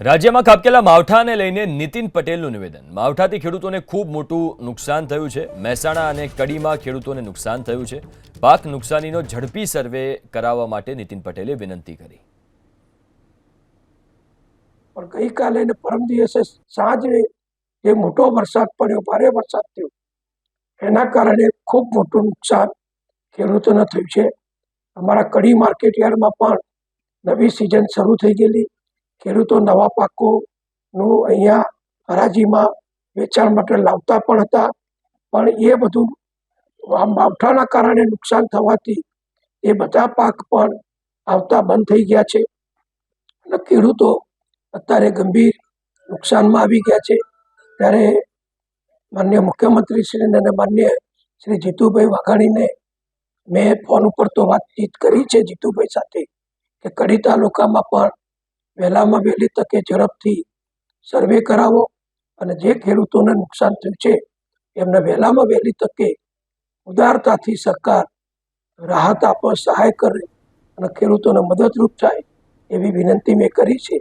રાજ્યમાં ખાબકેલા માવઠાને લઈને નીતિન પટેલનું નિવેદન. માવઠાથી ખેડૂતોને ખૂબ મોટું નુકસાન થયું છે. મહેસાણા અને કડીમાં ખેડૂતોને નુકસાન થયું છે. પાક નુકસાનીનો ઝડપી સર્વે કરાવવા માટે નીતિન પટેલે વિનંતી કરી. પણ ગઈકાલે અને પરમ દિવસે સાંજે જે મોટો વરસાદ પડ્યો, ભારે વરસાદ થયો, એના કારણે ખૂબ મોટું નુકસાન ખેડૂતોને થયું છે. અમારા કડી માર્કેટ યાર્ડમાં પણ નવી સિઝન શરૂ થઈ ગયેલી. ખેડૂતો નવા પાકોનું અહીંયા હરાજીમાં વેચાણ માટે લાવતા પણ હતા. પણ એ બધું માવઠાના કારણે નુકસાન થવાથી એ બધા પાક પણ આવતા બંધ થઈ ગયા છે. અને ખેડૂતો અત્યારે ગંભીર નુકસાનમાં આવી ગયા છે. ત્યારે માન્ય મુખ્યમંત્રી શ્રી અને માન્ય શ્રી જીતુભાઈ વાઘાણીને મેં ફોન ઉપર તો વાતચીત કરી છે જીતુભાઈ સાથે કે કડી તાલુકામાં પણ વહેલામાં વહેલી તકે ઝડપથી સર્વે કરાવો અને જે ખેડૂતોને નુકસાન થયું છે, એમને વહેલામાં વહેલી તકે ઉદારતાથી સરકાર રાહત આપવા સહાય કરે અને ખેડૂતોને મદદરૂપ થાય એવી વિનંતી મેં કરી છે.